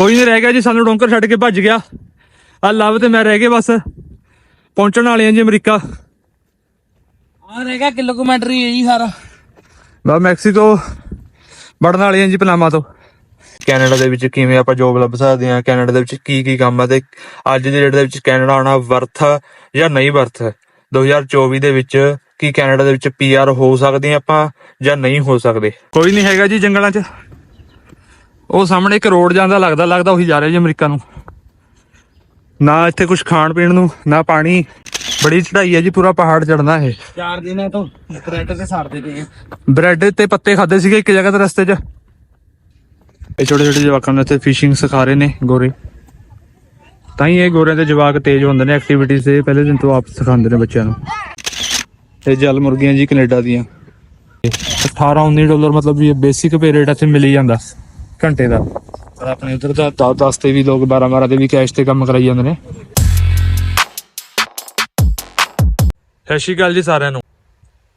ਕੋਈ ਨਹੀਂ ਰਹਿ ਗਿਆ ਜੀ ਸਾਨੂੰ ਡੋਂਕਰ ਛੱਡ ਕੇ ਭੱਜ ਗਿਆ। ਆ ਲਵ ਤੇ ਮੈਂ ਰਹਿ ਗਏ ਬਸ। ਪਹੁੰਚਣ ਵਾਲੇ ਆ ਜੀ ਅਮਰੀਕਾ। ਆ ਰਹਿ ਗਿਆ ਕਿਲੋਮੀਟਰ ਹੀ ਹੈ ਜੀ ਸਾਰਾ। ਬਾ ਮੈਕਸੀਕੋ ਵੜਨ ਵਾਲੇ ਆ ਜੀ ਪਨਾਮਾ ਤੋਂ। ਕੈਨੇਡਾ ਦੇ ਵਿੱਚ ਕਿਵੇਂ ਆਪਾਂ ਜੋਬ ਲੱਭ ਸਕਦੇ ਆ ਕੈਨੇਡਾ ਦੇ ਵਿੱਚ ਕੀ ਕੀ ਕੰਮ ਆ? ਤੇ ਅੱਜ ਦੀ ਡੇਟ ਦੇ ਵਿੱਚ ਕੈਨੇਡਾ ਆਉਣਾ ਵਰਥ ਜਾਂ ਨਹੀਂ ਵਰਥ 2024 ਦੇ ਵਿੱਚ ਕੀ ਕੈਨੇਡਾ ਦੇ ਵਿੱਚ ਪੀਆਰ ਹੋ ਸਕਦੇ ਆ ਆਪਾਂ ਜਾਂ ਨਹੀਂ ਹੋ ਸਕਦੇ? ਕੋਈ ਨਹੀਂ ਹੈਗਾ ਜੀ ਜੰਗਲਾਂ 'ਚ। ਉਹ ਸਾਹਮਣੇ ਇੱਕ ਰੋਡ ਜਾਂਦਾ ਲੱਗਦਾ ਲੱਗਦਾ ਉਹੀ ਜਾ ਰਿਹਾ ਜੀ ਅਮਰੀਕਾ ਨੂੰ। ਨਾ ਇੱਥੇ ਕੁਝ ਖਾਣ ਪੀਣ ਨੂੰ ਨਾ ਪਾਣੀ। ਬੜੀ ਚੜਾਈ ਹੈ ਜੀ ਪੂਰਾ ਪਹਾੜ ਚੜਨਾ ਇਹ। ਚਾਰ ਦਿਨਾਂ ਤੋਂ ਬ੍ਰੈਡ ਤੇ ਸੜਦੇ ਪਏ ਆ। ਬ੍ਰੈਡ ਤੇ ਪੱਤੇ ਖਾਦੇ ਸੀਗੇ ਇੱਕ ਜਗ੍ਹਾ ਤੇ ਰਸਤੇ 'ਚ। ਇਹ ਛੋਟੇ ਛੋਟੇ ਜਵਾਕਾਂ ਨੂੰ ਇੱਥੇ ਫਿਸ਼ਿੰਗ ਸਿਖਾ ਰਹੇ ਨੇ ਗੋਰੇ। ਤਾਂ ਹੀ ਇਹ ਗੋਰਿਆਂ ਦੇ ਜਵਾਕ ਤੇਜ਼ ਹੁੰਦੇ ਨੇ ਐਕਟੀਵਿਟੀਜ਼ ਦੇ ਪਹਿਲੇ ਦਿਨ ਤੋਂ ਆਪ ਸਿਖਾਉਂਦੇ ਨੇ ਬੱਚਿਆਂ ਨੂੰ। ਇਹ ਜਲ ਮੁਰਗੀਆਂ ਜੀ ਕੈਨੇਡਾ ਦੀਆਂ। 18 19 ਡਾਲਰ ਮਤਲਬ ਇਹ ਬੇਸਿਕ ਪੇ ਰੇਟ ਇੱਥੇ ਮਿਲ ਜਾਂਦਾ। ਘੰਟੇ ਦਾ। ਪਰ ਆਪਣੇ ਉਧਰ ਤਾਂ 10 10 ਤੇ ਵੀ ਲੋਕ 12 12 ਦੇ ਵੀ ਕੈਸ਼ ਤੇ ਕੰਮ ਕਰਾਈ ਜਾਂਦੇ ਨੇ। ਸਤਿ ਸ਼੍ਰੀ ਅਕਾਲ ਜੀ ਸਾਰਿਆਂ ਨੂੰ।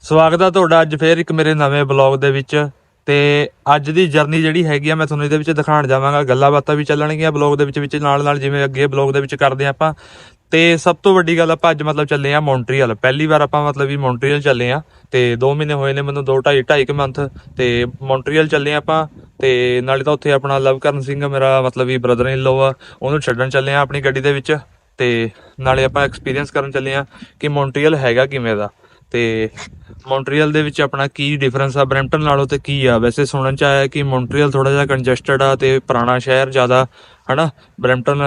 ਸਵਾਗਤ ਹੈ ਤੁਹਾਡਾ ਅੱਜ ਫੇਰ ਇੱਕ ਮੇਰੇ ਨਵੇਂ ਬਲੌਗ ਦੇ ਵਿੱਚ। ਤੇ ਅੱਜ ਦੀ ਜਰਨੀ ਜਿਹੜੀ ਹੈਗੀ ਆ ਮੈਂ ਤੁਹਾਨੂੰ ਇਹਦੇ ਵਿੱਚ ਦਿਖਾਉਣ ਜਾਵਾਂਗਾ। ਗੱਲਾਂ ਬਾਤਾਂ ਵੀ ਚੱਲਣਗੀਆਂ ਬਲੌਗ ਦੇ ਵਿੱਚ ਵਿੱਚ ਨਾਲ ਨਾਲ ਜਿਵੇਂ ਅੱਗੇ ਬਲੌਗ ਦੇ ਵਿੱਚ ਕਰਦੇ ਆ ਆਪਾਂ। ਤੇ ਸਭ ਤੋਂ ਵੱਡੀ ਗੱਲ ਆਪਾਂ ਅੱਜ ਮਤਲਬ ਚੱਲੇ ਆ ਮੌਂਟਰੀਅਲ ਪਹਿਲੀ ਵਾਰ ਆਪਾਂ ਮਤਲਬ ਵੀ ਮੌਂਟਰੀਅਲ ਚੱਲੇ ਆ ਤੇ 2 ਮਹੀਨੇ ਹੋਏ ਨੇ ਮੈਨੂੰ 2 2.5 2.5 ਮੰਥ ਤੇ ਮੌਂਟਰੀਅਲ ਚੱਲੇ ਆ ਆਪਾਂ ਤੇ ਨਾਲੇ ਤਾਂ ਉੱਥੇ ਆਪਣਾ ਲਵਕਰਨ ਸਿੰਘ ਮੇਰਾ ਮਤਲਬ ਵੀ ਬ੍ਰਦਰ ਇਨ ਲੋ ਆ, ਉਹਨੂੰ ਛੱਡਣ ਚੱਲੇ ਆ ਆਪਣੀ ਗੱਡੀ ਦੇ ਵਿੱਚ। ਤੇ ਨਾਲੇ ਆਪਾਂ ਐਕਸਪੀਰੀਅੰਸ ਕਰਨ ਚੱਲੇ ਆ ਕਿ ਮੌਂਟਰੀਅਲ ਹੈਗਾ ਕਿਵੇਂ ਦਾ। ਤੇ ਮੌਂਟਰੀਅਲ ਦੇ ਵਿੱਚ ਆਪਣਾ ਕੀ ਡਿਫਰੈਂਸ ਆ, ਬਰੈਂਪਟਨ ਨਾਲੋਂ ਤੇ ਕੀ ਆ? ਵੈਸੇ ਸੁਣਨ ਚ ਆਇਆ ਕਿ ਮੌਂਟਰੀਅਲ ਥੋੜਾ ਜਿਹਾ ਕੰਜੈਸਟਡ ਆ ਤੇ ਪੁਰਾਣਾ ਸ਼ਹਿਰ ਜ਼ਿਆਦਾ ਹਨਾ? ਬਰੈਂਪਟਨ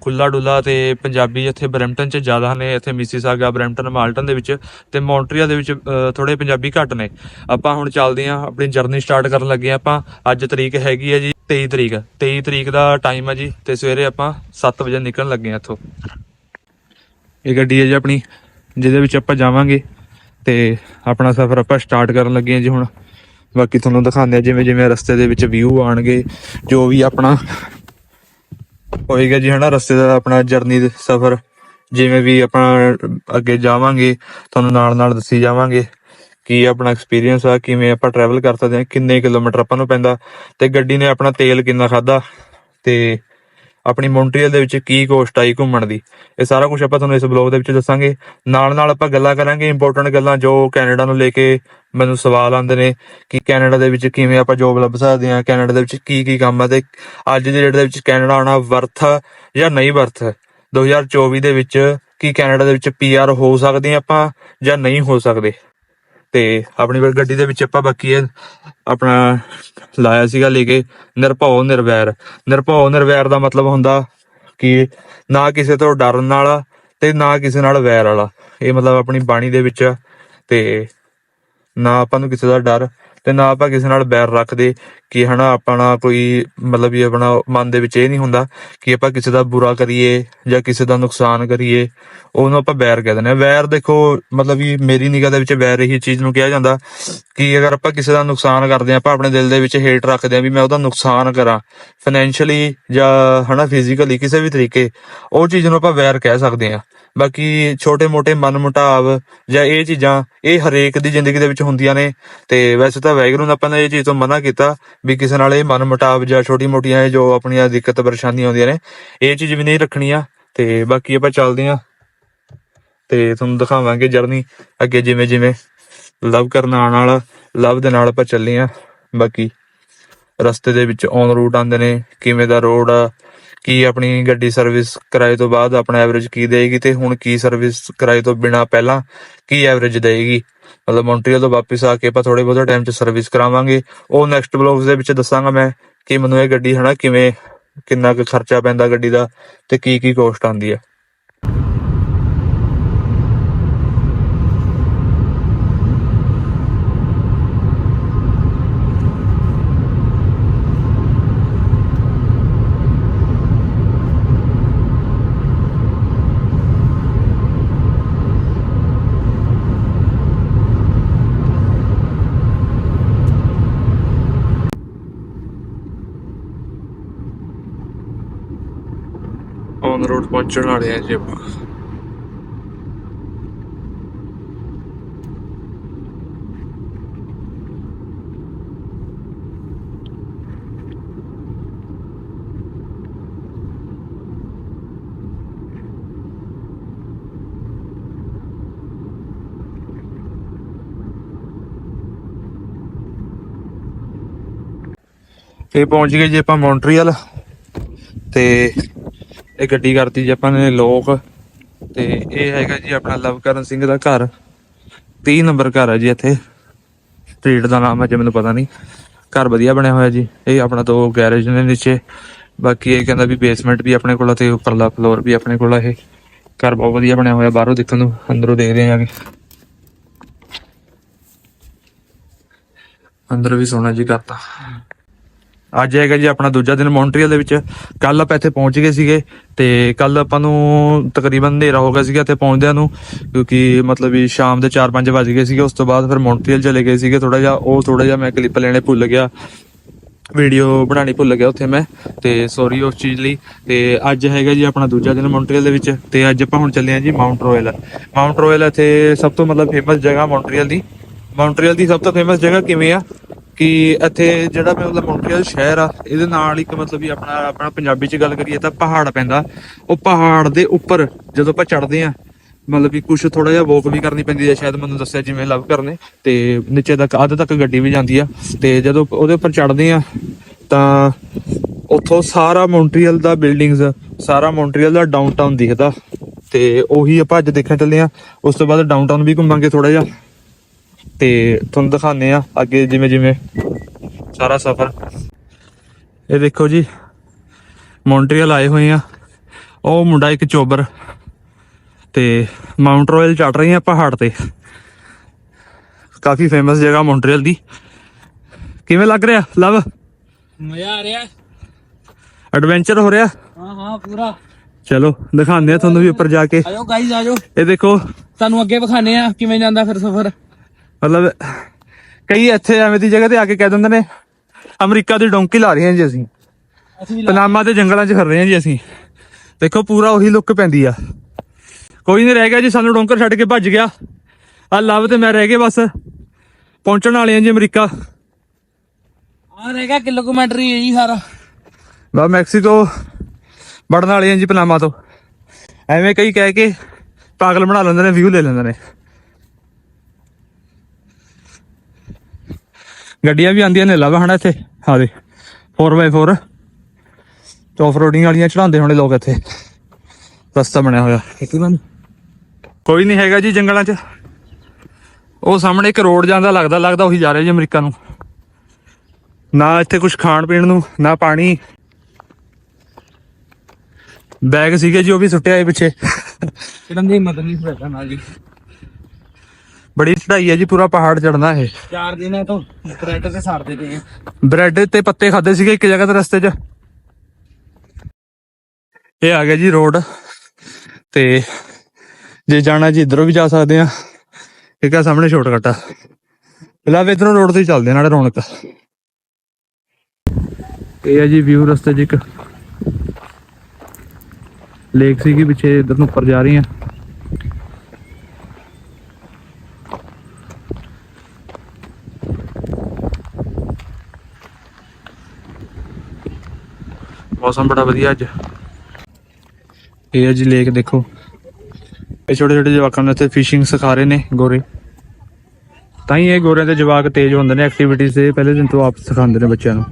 ਖੁੱਲਾ ਡੁੱਲਾ ਤੇ ਪੰਜਾਬੀ ਇੱਥੇ ਬਰੈਂਪਟਨ ਚ ਜ਼ਿਆਦਾ ਨੇ, ਇੱਥੇ ਮਿਸੀਸਾਗਾ, ਬਰੈਂਪਟਨ, ਮਾਲਟਨ ਦੇ ਵਿੱਚ ਤੇ ਮੌਂਟਰੀਅਲ ਦੇ ਵਿੱਚ ਥੋੜੇ ਪੰਜਾਬੀ ਘੱਟ ਨੇ। ਆਪਾਂ ਹੁਣ ਚੱਲਦੇ ਆਂ ਆਪਣੀ ਜਰਨੀ ਸਟਾਰਟ ਕਰਨ ਲੱਗੇ ਆਂ ਆਪਾਂ। ਅੱਜ ਤਰੀਕ ਹੈਗੀ ਹੈ ਜੀ 23 ਤਰੀਕ। 23 ਤਰੀਕ ਦਾ ਟਾਈਮ ਹੈ ਜੀ ਤੇ ਸਵੇਰੇ ਆਪਾਂ 7 ਵਜੇ ਨਿਕਲਣ ਲੱਗੇ ਆਂ ਇੱਥੋਂ। ਇਹ ਗੱਡੀ ਹੈ ਜੀ ਆਪਣੀ, ਜਿਹਦੇ ਵਿੱਚ ਆਪਾਂ ਜਾਵਾਂਗੇ ਤੇ ਆਪਣਾ ਸਫ਼ਰ ਆਪਾਂ ਸਟਾਰਟ ਕਰਨ ਲੱਗੇ ਹਾਂ ਜੀ ਹੁਣ। ਬਾਕੀ ਤੁਹਾਨੂੰ ਦਿਖਾਉਂਦੇ ਆ ਜਿਵੇਂ ਜਿਵੇਂ ਰਸਤੇ ਦੇ ਵਿੱਚ ਵਿਊ ਆਣਗੇ ਜੋ ਵੀ ਆਪਣਾ ਹੋਏਗਾ ਜੀ ਹਨਾ, ਰਸਤੇ ਦਾ ਆਪਣਾ ਜਰਨੀ ਦਾ ਸਫ਼ਰ। ਜਿਵੇਂ ਵੀ ਆਪਾਂ ਅੱਗੇ ਜਾਵਾਂਗੇ, ਤੁਹਾਨੂੰ ਨਾਲ ਨਾਲ ਦੱਸੀ ਜਾਵਾਂਗੇ ਕੀ ਆਪਣਾ ਐਕਸਪੀਰੀਅੰਸ ਆ, ਕਿਵੇਂ ਆਪਾਂ ਟਰੈਵਲ ਕਰ ਸਕਦੇ ਹਾਂ, ਕਿੰਨੇ ਕਿਲੋਮੀਟਰ ਆਪਾਂ ਨੂੰ ਪੈਂਦਾ। ਤੇ ਗੱਡੀ ਨੇ ਆਪਣਾ ਤੇਲ ਕਿੰਨਾ ਖਾਦਾ ਤੇ ਆਪਣੀ ਮੌਂਟਰੀਅਲ ਦੇ ਵਿੱਚ ਕੀ ਕੋਸਟ ਆਈ ਘੁੰਮਣ ਦੀ। ਇਹ ਸਾਰਾ ਕੁਝ ਆਪਾਂ ਤੁਹਾਨੂੰ ਇਸ ਬਲੌਗ ਦੇ ਵਿੱਚ ਦੱਸਾਂਗੇ। ਨਾਲ ਨਾਲ ਆਪਾਂ ਗੱਲਾਂ ਕਰਾਂਗੇ ਇੰਪੋਰਟੈਂਟ ਗੱਲਾਂ ਜੋ ਕੈਨੇਡਾ ਨੂੰ ਲੈ ਕੇ ਮੈਨੂੰ ਸਵਾਲ ਆਉਂਦੇ ਨੇ ਕਿ ਕੈਨੇਡਾ ਦੇ ਵਿੱਚ ਕਿਵੇਂ ਆਪਾਂ ਜੋਬ ਲੱਭ ਸਕਦੇ ਹਾਂ ਕੈਨੇਡਾ ਦੇ ਵਿੱਚ ਕੀ ਕੀ ਕੰਮ ਆ ਤੇ ਅੱਜ ਦੀ ਡੇਟ ਦੇ ਵਿੱਚ ਕੈਨੇਡਾ ਆਉਣਾ ਵਰਥ ਜਾਂ ਨਹੀਂ ਵਰਥ 2024 ਦੇ ਵਿੱਚ ਕੀ ਕੈਨੇਡਾ ਦੇ ਵਿੱਚ ਪੀਆਰ ਹੋ ਸਕਦੇ ਆਪਾਂ ਜਾਂ ਨਹੀਂ ਹੋ ਸਕਦੇ? ਤੇ ਆਪਣੀ ਵਾਰ ਗੱਡੀ ਦੇ ਵਿੱਚ ਆਪਾਂ ਬਾਕੀ ਇਹ ਆਪਣਾ ਲਾਇਆ ਸੀਗਾ ਲੈ ਕੇ, ਨਿਰਭਉ ਨਿਰਵੈਰ। ਨਿਰਭਉ ਨਿਰਵੈਰ ਦਾ ਮਤਲਬ ਹੁੰਦਾ ਕਿ ਨਾ ਕਿਸੇ ਤੋਂ ਡਰਨ ਵਾਲਾ ਤੇ ਨਾ ਕਿਸੇ ਨਾਲ ਵੈਰ ਵਾਲਾ। ਇਹ ਮਤਲਬ ਆਪਣੀ ਬਾਣੀ ਦੇ ਵਿੱਚ ਤੇ ਨਾ ਆਪਾਂ ਨੂੰ ਕਿਸੇ ਦਾ ਡਰ ਤੇ ਨਾ ਆਪਾਂ ਕਿਸੇ ਨਾਲ ਬੈਰ ਰੱਖਦੇ ਕਿ ਹਨਾ ਆਪਣਾ ਕੋਈ ਮਤਲਬ ਵੀ ਆਪਣਾ ਮਨ ਦੇ ਵਿੱਚ ਇਹ ਨਹੀਂ ਹੁੰਦਾ ਕਿ ਆਪਾਂ ਕਿਸੇ ਦਾ ਬੁਰਾ ਕਰੀਏ ਜਾਂ ਕਿਸੇ ਦਾ ਨੁਕਸਾਨ ਕਰੀਏ, ਉਹਨੂੰ ਆਪਾਂ ਬੈਰ ਕਹਿ ਦਿੰਦੇ ਆ ਵੈਰ ਦੇਖੋ, ਮਤਲਬ ਵੀ ਮੇਰੀ ਨਿਗਾਹ ਦੇ ਵਿੱਚ ਵੈਰ ਇਹੀ ਚੀਜ਼ ਨੂੰ ਕਿਹਾ ਜਾਂਦਾ ਕਿ ਅਗਰ ਆਪਾਂ ਕਿਸੇ ਦਾ ਨੁਕਸਾਨ ਕਰਦੇ ਆ ਆਪਾਂ ਆਪਣੇ ਦਿਲ ਦੇ ਵਿੱਚ ਹੇਟ ਰੱਖਦੇ ਆ ਵੀ ਮੈਂ ਉਹਦਾ ਨੁਕਸਾਨ ਕਰਾਂ ਫਾਈਨੈਂਸ਼ੀਅਲੀ ਜਾਂ ਹਨਾ ਫਿਜ਼ੀਕਲੀ ਕਿਸੇ ਵੀ ਤਰੀਕੇ, ਉਹ ਚੀਜ਼ ਨੂੰ ਆਪਾਂ ਵੈਰ ਕਹਿ ਸਕਦੇ ਆ ਬਾਕੀ ਛੋਟੇ-ਮੋਟੇ ਮਨਮੁਟਾਵ ਜਾਂ ਇਹ ਚੀਜ਼ਾਂ, ਇਹ ਹਰੇਕ ਦੀ ਜ਼ਿੰਦਗੀ ਦੇ ਵਿੱਚ ਹੁੰਦੀਆਂ ਨੇ। ਤੇ ਵੈਸੇ ਤਾਂ ਵੈਗਰੂ ਨੇ ਆਪਾਂ ਨੇ ਇਹ ਚੀਜ਼ ਤੋਂ ਮਨਾ ਕੀਤਾ ਵੀ ਕਿਸੇ ਨਾਲ ਇਹ ਮਨਮੁਟਾਵ ਜਾਂ ਛੋਟੀ-ਮੋਟੀਆਂ ਜੋ ਆਪਣੀਆਂ ਦਿੱਕਤ ਪਰੇਸ਼ਾਨੀਆਂ ਆਉਂਦੀਆਂ ਨੇ, ਇਹ ਚੀਜ਼ ਵੀ ਨਹੀਂ ਰੱਖਣੀਆਂ। ਤੇ ਬਾਕੀ ਆਪਾਂ ਚੱਲਦੇ ਆਂ ਤੇ ਤੁਹਾਨੂੰ ਦਿਖਾਵਾਂਗੇ ਜਰਨੀ ਅੱਗੇ ਜਿਵੇਂ ਜਿਵੇਂ। ਲਵ ਕਰਨ ਆਉਣ ਵਾਲਾ, ਲਵ ਦੇ ਨਾਲ ਆਪਾਂ ਚੱਲੇ ਆਂ ਬਾਕੀ ਰਸਤੇ ਦੇ ਵਿੱਚ ਔਨ ਰੂਟ ਆਉਂਦੇ ਨੇ, ਕਿਵੇਂ ਦਾ ਰੋਡ ਆ ਕੀ ਆਪਣੀ ਗੱਡੀ ਸਰਵਿਸ ਕਰਾਏ ਤੋਂ ਬਾਅਦ ਆਪਣਾ ਐਵਰੇਜ ਕੀ ਦੇਗੀ ਤੇ ਹੁਣ ਕੀ ਸਰਵਿਸ ਕਰਾਏ ਤੋਂ ਬਿਨਾ ਪਹਿਲਾਂ ਕੀ ਐਵਰੇਜ ਦੇਗੀ ਮਤਲਬ ਮੌਂਟਰੀਅਲ ਤੋਂ ਵਾਪਸ ਆ ਕੇ ਆਪਾਂ ਥੋੜੇ ਬਹੁਤੇ ਟਾਈਮ 'ਚ ਸਰਵਿਸ ਕਰਾਵਾਂਗੇ। ਉਹ ਨੈਕਸਟ ਬਲੌਗਸ ਦੇ ਵਿੱਚ ਦੱਸਾਂਗਾ ਮੈਂ ਕਿ ਮੈਨੂੰ ਇਹ ਗੱਡੀ ਹਨਾ ਕਿਵੇਂ, ਕਿੰਨਾ ਕੁ ਖਰਚਾ ਪੈਂਦਾ ਗੱਡੀ ਦਾ ਤੇ ਕੀ ਕੀ ਕੋਸਟ ਆਉਂਦੀ ਹੈ। ਔਨ ਰੋਡ ਪਹੁੰਚਣ ਵਾਲੇ ਆ ਜੀ ਆਪਾਂ। ਤੇ ਪਹੁੰਚ ਗਏ ਜੇ ਆਪਾਂ ਮੌਂਟਰੀਅਲ ਤੇ ਇਹ ਗੱਡੀ ਕਰਤੀ ਜੀ ਆਪਾਂ ਨੇ ਲੋਕ ਤੇ ਇਹ ਹੈਗਾ ਜੀ ਆਪਣਾ ਲਵਕਰਨ ਸਿੰਘ ਦਾ ਘਰ। 30 ਨੰਬਰ ਘਰ ਹੈ ਜੀ ਇੱਥੇ। ਸਟਰੀਟ ਦਾ ਨਾਮ ਹੈ ਜੇ ਮੈਨੂੰ ਪਤਾ ਨਹੀਂ। ਘਰ ਵਧੀਆ ਬਣਿਆ ਹੋਇਆ ਜੀ। ਇਹ ਆਪਣਾ ਦੋ ਗੈਰੇਜ ਨੇ ਨੀਚੇ। ਬਾਕੀ ਇਹ ਕਹਿੰਦਾ ਵੀ ਬੇਸਮੈਂਟ ਵੀ ਆਪਣੇ ਕੋਲ ਤੇ ਉੱਪਰਲਾ ਫਲੋਰ ਵੀ ਆਪਣੇ ਕੋਲ ਇਹ। ਘਰ ਬਹੁਤ ਵਧੀਆ ਬਣਿਆ ਹੋਇਆ ਬਾਹਰੋਂ ਦੇਖਣ ਨੂੰ। ਅੰਦਰੋਂ ਦੇਖਦੇ ਆਂ ਜਾ ਕੇ। ਅੰਦਰ ਵੀ ਸੋਹਣਾ ਜੀ ਕਰਤਾ ਅੱਜ ਹੈਗਾ ਜੀ ਆਪਣਾ ਦੂਜਾ ਦਿਨ ਮੌਂਟਰੀਅਲ ਦੇ ਵਿੱਚ। ਕੱਲ ਆਪਾਂ ਇੱਥੇ ਪਹੁੰਚ ਗਏ ਸੀਗੇ ਤੇ ਕੱਲ ਆਪਾਂ ਨੂੰ ਤਕਰੀਬਨ ਹਨੇਰਾ ਹੋ ਗਿਆ ਸੀਗਾ ਇੱਥੇ ਪਹੁੰਚਦਿਆਂ ਨੂੰ, ਕਿਉਂਕਿ ਮਤਲਬ ਵੀ ਸ਼ਾਮ ਦੇ 4-5 ਵਜ ਗਏ ਸੀਗੇ, ਉਸ ਤੋਂ ਬਾਅਦ ਫਿਰ ਮੌਂਟਰੀਅਲ ਚਲੇ ਗਏ ਸੀਗੇ ਥੋੜਾ ਜਿਹਾ। ਉਹ ਥੋੜਾ ਜਿਹਾ ਮੈਂ ਕਲਿੱਪ ਲੈਣੇ ਭੁੱਲ ਗਿਆ। ਵੀਡੀਓ ਬਣਾਣੀ ਭੁੱਲ ਗਿਆ ਉੱਥੇ ਮੈਂ। ਤੇ ਸੌਰੀ ਉਸ ਚੀਜ਼ ਲਈ। ਤੇ ਅੱਜ ਹੈਗਾ ਜੀ ਆਪਣਾ ਦੂਜਾ ਦਿਨ ਮੌਂਟਰੀਅਲ ਦੇ ਵਿੱਚ। ਤੇ ਅੱਜ ਆਪਾਂ ਹੁਣ ਚੱਲੇ ਆ ਜੀ ਮਾਉਂਟ ਰੋਇਲ। ਮਾਉਂਟ ਰੋਇਲ ਇੱਥੇ ਸਭ ਤੋਂ ਮਤਲਬ ਫੇਮਸ ਜਗ੍ਹਾ ਮੌਂਟਰੀਅਲ ਦੀ। ਮੌਂਟਰੀਅਲ ਦੀ ਸਭ ਤੋਂ ਫੇਮਸ ਜਗ੍ਹਾ ਕਿਵੇਂ ਆ? ਕਿ ਇੱਥੇ ਜਿਹੜਾ ਮਤਲਬ ਮੌਂਟਰੀਅਲ ਸ਼ਹਿਰ ਆ, ਇਹਦੇ ਨਾਲ ਇੱਕ ਮਤਲਬ ਵੀ ਆਪਣਾ ਆਪਣਾ ਪੰਜਾਬੀ ਚ ਗੱਲ ਕਰੀਏ ਤਾਂ ਪਹਾੜ ਪੈਂਦਾ। ਉਹ ਪਹਾੜ ਦੇ ਉੱਪਰ ਜਦੋਂ ਆਪਾਂ ਚੜਦੇ ਆ, ਮਤਲਬ ਕਿ ਕੁਝ ਥੋੜਾ ਜਿਹਾ ਵੋਕ ਵੀ ਕਰਨੀ ਪੈਂਦੀ ਹੈ ਸ਼ਾਇਦ ਮੈਨੂੰ ਦੱਸਿਆ ਜਿਵੇਂ ਲਵ ਕਰਨੇ, ਤੇ ਨੀਚੇ ਤੱਕ, ਅੱਧ ਤੱਕ ਗੱਡੀ ਵੀ ਜਾਂਦੀ ਆ। ਤੇ ਜਦੋਂ ਉਹਦੇ ਉੱਪਰ ਚੜਦੇ ਆ, ਤਾਂ ਉੱਥੋਂ ਸਾਰਾ ਮੌਂਟਰੀਅਲ ਦਾ ਬਿਲਡਿੰਗਸ ਸਾਰਾ ਮੌਂਟਰੀਅਲ ਦਾ ਡਾਊਨਟਾਊਨ ਦਿਖਦਾ। ਤੇ ਉਹੀ ਆਪਾਂ ਅੱਜ ਦੇਖਣ ਚੱਲੇ ਆ, ਉਸ ਤੋਂ ਬਾਅਦ ਡਾਊਨਟਾਊਨ ਵੀ ਘੁੰਮਾਂਗੇ ਥੋੜਾ ਜਿਹਾ। ਤੇ ਤੁਹਾਨੂੰ ਦਿਖਾਉਂਦੇ ਆ ਅੱਗੇ ਜਿਵੇਂ ਜਿਵੇਂ ਸਾਰਾ ਸਫ਼ਰ। ਇਹ ਦੇਖੋ ਜੀ ਮੌਂਟਰੀਅਲ ਆਏ ਹੋਏ ਆ। ਉਹ ਮੁੰਡਾ ਇੱਕ ਚੋਬਰ ਤੇ ਮਾਉਂਟ ਰੋਇਲ ਚੜ ਰਹੇ ਆ ਪਹਾੜ ਤੇ। ਕਾਫੀ ਫੇਮਸ ਜਗ੍ਹਾ ਮੌਂਟਰੀਅਲ ਦੀ। ਕਿਵੇਂ ਲੱਗ ਰਿਹਾ ਲਵ? ਮਜ਼ਾ ਆ ਰਿਹਾ। ਐਡਵੈਂਚਰ ਹੋ ਰਿਹਾ? ਹਾਂ ਹਾਂ ਪੂਰਾ। ਚਲੋ ਦਿਖਾਉਂਦੇ ਆ ਤੁਹਾਨੂੰ ਵੀ ਉੱਪਰ ਜਾ ਕੇ। ਆਜੋ ਗਾਈਜ਼ ਆਜੋ ਇਹ ਦੇਖੋ। ਤੁਹਾਨੂੰ ਅੱਗੇ ਵਿਖਾਣੇ ਆ ਕਿਵੇਂ ਜਾਂਦਾ ਫਿਰ ਸਫ਼ਰ। ਮਤਲਬ ਕਈ ਇੱਥੇ ਐਵੇਂ ਦੀ ਜਗ੍ਹਾ ਤੇ ਆ ਕੇ ਕਹਿ ਦਿੰਦੇ ਨੇ ਅਮਰੀਕਾ ਦੀ ਡੋਂਕੀ ਲਾ ਰਹੇ ਹਾਂ ਜੀ ਅਸੀਂ। ਪਨਾਮਾ ਦੇ ਜੰਗਲਾਂ 'ਚ ਫਿਰ ਰਹੇ ਹਾਂ ਜੀ ਅਸੀਂ। ਦੇਖੋ ਪੂਰਾ ਉਹੀ ਲੁੱਕ ਪੈਂਦੀ ਆ। ਕੋਈ ਨਹੀਂ ਰਹਿ ਗਿਆ ਜੀ ਸਾਨੂੰ ਡੋਂਕਰ ਛੱਡ ਕੇ ਭੱਜ ਗਿਆ। ਆ ਲਵ ਤੇ ਮੈਂ ਰਹਿ ਗਏ ਬਸ। ਪਹੁੰਚਣ ਵਾਲੇ ਹਾਂ ਜੀ ਅਮਰੀਕਾ। ਆ ਰਹਿ ਗਿਆ ਕਿਲੋਮੀਟਰ ਹੀ ਹੈ ਜੀ ਸਾਰਾ। ਬਾ ਮੈਕਸੀਕੋ ਵੜਨ ਵਾਲੇ ਹਾਂ ਜੀ ਪਨਾਮਾ ਤੋਂ। ਐਵੇਂ ਕਈ ਕਹਿ ਕੇ ਪਾਗਲ ਬਣਾ ਲੈਂਦੇ ਨੇ ਵਿਊ ਲੈ ਲੈਂਦੇ ਨੇ। ਗੱਡੀਆਂ ਵੀ ਆਂਦੀਆਂ ਨੇ ਲਵ ਹਨਾ ਇੱਥੇ ਹਾਂ ਦੇ 4x4 ਆਫ ਰੋਡਿੰਗ ਵਾਲੀਆਂ ਚੜਾਉਂਦੇ ਹੋਣੇ ਲੋਕ ਇੱਥੇ। ਰਸਤਾ ਬਣਿਆ ਹੋਇਆ ਇੱਕ ਕੋਈ ਨਹੀਂ ਹੈਗਾ ਜੀ ਜੰਗਲਾਂ 'ਚ। ਉਹ ਸਾਹਮਣੇ ਇੱਕ ਰੋਡ ਜਾਂਦਾ, ਲੱਗਦਾ ਲੱਗਦਾ ਉਹੀ ਜਾ ਰਿਹਾ ਜੀ ਅਮਰੀਕਾ ਨੂੰ। ਨਾ ਇੱਥੇ ਕੁਝ ਖਾਣ ਪੀਣ ਨੂੰ, ਨਾ ਪਾਣੀ। ਬੈਗ ਸੀਗੇ ਜੀ, ਉਹ ਵੀ ਸੁੱਟਿਆ ਇਹ ਪਿੱਛੇ। ਕਿਰਨ ਦੀ ਹਿੰਮਤ ਨਹੀਂ ਫੜਦਾ ਨਾਲ ਜੀ। ਬੜੀ ਚੜਾਈ ਹੈ ਜੀ ਪੂਰਾ ਪਹਾੜ ਚੜਨਾ ਇਹ। ਚਾਰ ਦਿਨਾਂ ਤੋਂ ਬ੍ਰੈਡ ਤੇ ਸਾੜਦੇ ਪਏ ਆ। ਬ੍ਰੈਡ ਤੇ ਪੱਤੇ ਖਾਦੇ ਸੀਗੇ ਇੱਕ ਜਗ੍ਹਾ ਤੇ ਰਸਤੇ 'ਚ। ਇਹ ਆ ਗਿਆ ਜੀ ਰੋਡ। ਤੇ ਜੇ ਜਾਣਾ ਜੀ ਇਧਰੋਂ ਵੀ ਜਾ ਸਕਦੇ ਆ। ਇੱਕ ਆ ਸਾਹਮਣੇ ਸ਼ਾਰਟਕਟ ਆ। ਫਿਲਹਾਲ ਇਧਰੋਂ ਰੋਡ ਤੇ ਹੀ ਚੱਲਦੇ ਆ ਨਾਲੇ ਰੌਣਕ। ਇਹ ਹੈ ਜੀ ਵਿਊ ਰਸਤੇ 'ਚ ਇੱਕ। ਲੇਕ ਸੀਗੀ ਪਿੱਛੇ ਇਧਰ ਨੂੰ ਉੱਪਰ ਜਾ ਰਹੀ ਆ। ਮੌਸਮ ਬੜਾ ਵਧੀਆ ਅੱਜ। ਇਹ ਹੈ ਜੀ ਲੇਕ ਦੇਖੋ। ਇਹ ਛੋਟੇ ਛੋਟੇ ਜਵਾਕਾਂ ਨੂੰ ਇੱਥੇ ਫਿਸ਼ਿੰਗ ਸਿਖਾ ਰਹੇ ਨੇ ਗੋਰੇ। ਤਾਂ ਹੀ ਇਹ ਗੋਰਿਆਂ ਦੇ ਜਵਾਕ ਤੇਜ਼ ਹੁੰਦੇ ਨੇ ਐਕਟੀਵਿਟੀਜ਼ ਤੇ ਪਹਿਲੇ ਦਿਨ ਤੋਂ ਆਪ ਸਿਖਾਉਂਦੇ ਨੇ ਬੱਚਿਆਂ ਨੂੰ।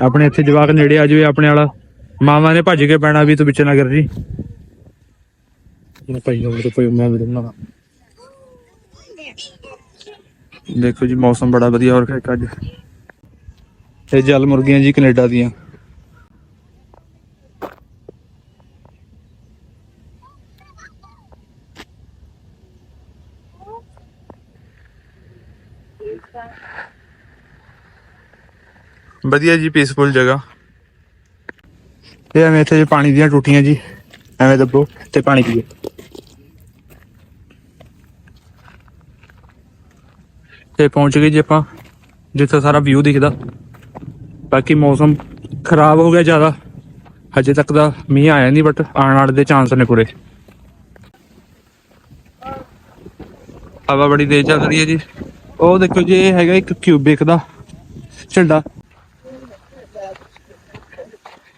ਆਪਣੇ ਇੱਥੇ ਜਵਾਕ ਨੇੜੇ ਆ ਜਾਵੇ ਆਪਣੇ ਵਾਲਾ ਮਾਵਾਂ ਨੇ ਭੱਜ ਕੇ ਪੈਣਾ ਵੀ ਤੂੰ ਵਿੱਚ ਨਾ ਕਰ ਜੀ ਇਹ ਭਾਈ ਨੂੰ ਕੋਈ ਮੈਂ ਵੀ ਦਮਨਾ ਦੇਖੋ ਜੀ, ਮੌਸਮ ਬੜਾ ਵਧੀਆ ਹੋ ਰਿਹਾ ਅੱਜ। ਇਹ ਜਲ ਮੁਰਗੀਆਂ ਜੀ ਕੈਨੇਡਾ ਦੀਆਂ। ਵਧੀਆ ਜੀ ਪੀਸਫੁਲ ਜਗ੍ਹਾ। ਇਹ ਐਵੇਂ ਇੱਥੇ ਜੇ ਪਾਣੀ ਦੀਆਂ ਟੂਟੀਆਂ ਜੀ, ਐਵੇਂ ਦੱਬੋ ਤੇ ਪਾਣੀ ਪੀਓ। ਤੇ ਪਹੁੰਚ ਗਏ ਜੀ ਆਪਾਂ, ਜਿੱਥੇ ਸਾਰਾ ਵਿਊ ਦਿਖਦਾ। ਬਾਕੀ ਮੌਸਮ ਖਰਾਬ ਹੋ ਗਿਆ ਜ਼ਿਆਦਾ। ਹਜੇ ਤੱਕ ਦਾ ਮੀਂਹ ਆਇਆ ਨਹੀਂ ਬਟ ਆਉਣ ਵਾਲੇ ਦੇ ਚਾਂਸ ਨੇ ਪੂਰੇ। ਹਵਾ ਬੜੀ ਤੇਜ਼ ਚੱਲ ਰਹੀ ਹੈ ਜੀ। ਉਹ ਦੇਖੋ ਜੀ, ਇਹ ਹੈਗਾ ਇੱਕ ਕਿਊਬਿਕ ਦਾ ਝੰਡਾ।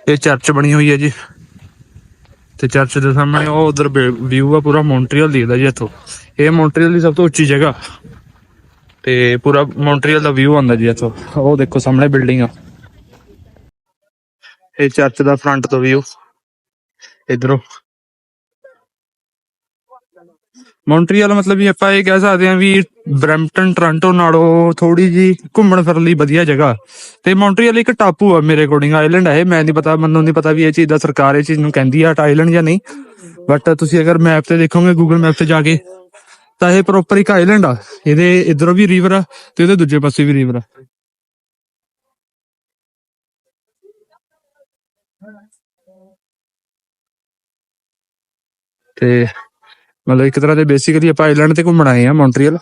ਇਹ ਚਰਚ ਬਣੀ ਹੋਈ ਹੈ ਜੀ। ਤੇ ਚਰਚ ਦੇ ਸਾਹਮਣੇ ਉਹ ਉਧਰ ਵਿਊ ਆ, ਪੂਰਾ ਮੌਂਟਰੀਅਲ ਦਿਖਦਾ ਜੀ ਇੱਥੋਂ। ਇਹ ਮੌਂਟਰੀਅਲ ਦੀ ਸਭ ਤੋਂ ਉੱਚੀ ਜਗ੍ਹਾ। ਤੇ ਪੂਰਾ ਮੌਂਟਰੀਅਲ ਦਾ ਵਿਊ ਆਉਂਦਾ ਜੀ ਇੱਥੋਂ। ਉਹ ਦੇਖੋ ਸਾਹਮਣੇ ਬਿਲਡਿੰਗ ਆ। ਇਹ ਚਰਚ ਦਾ ਫਰੰਟ ਤੋਂ ਵਿਊ ਇਧਰੋਂ। ਮੌਂਟਰੀਅਲ ਮਤਲਬ ਵੀ ਆਪਾਂ ਇਹ ਕਹਿ ਸਕਦੇ ਹਾਂ ਵੀ ਬਰੈਂਪਟਨ ਟੋਰਾਂਟੋ ਨਾਲੋਂ ਥੋੜੀ ਜੀ ਘੁੰਮਣ ਫਿਰਨ ਲਈ ਵਧੀਆ ਜਗ੍ਹਾ। ਤੇ ਮੌਂਟਰੀਅਲ ਇੱਕ ਟਾਪੂ ਆ ਮੇਰੇ ਅਕੋਰਡਿੰਗ ਆਈਲੈਂਡ ਹੈ ਇਹ। ਮੈਂ ਨਹੀਂ ਪਤਾ, ਮੈਨੂੰ ਨਹੀਂ ਪਤਾ ਵੀ ਇਹ ਚੀਜ਼ ਦਾ ਸਰਕਾਰ ਇਹ ਚੀਜ਼ ਨੂੰ ਕਹਿੰਦੀ ਆ ਆਈਲੈਂਡ ਜਾਂ ਨਹੀਂ। ਬਟ ਤੁਸੀਂ ਅਗਰ ਮੈਪ ਤੇ ਦੇਖੋਗੇ ਗੂਗਲ ਮੈਪ ਤੇ ਜਾ ਕੇ, ਤਾਂ ਇਹ ਪ੍ਰੋਪਰ ਇੱਕ ਆਈਲੈਂਡ ਆ। ਇਹਦੇ ਇਧਰੋਂ ਵੀ ਰਿਵਰ ਆ ਤੇ ਉਹਦੇ ਦੂਜੇ ਪਾਸੇ ਵੀ ਰਿਵਰ ਆ। ਤੇ ਮਤਲਬ ਇੱਕ ਤਰ੍ਹਾਂ ਦੇ ਬੇਸਿਕਲੀ ਆਪਾਂ ਆਈਲੈਂਡ ਤੇ ਘੁੰਮਣ ਆਏ ਆ ਮੌਂਟਰੀਅਲ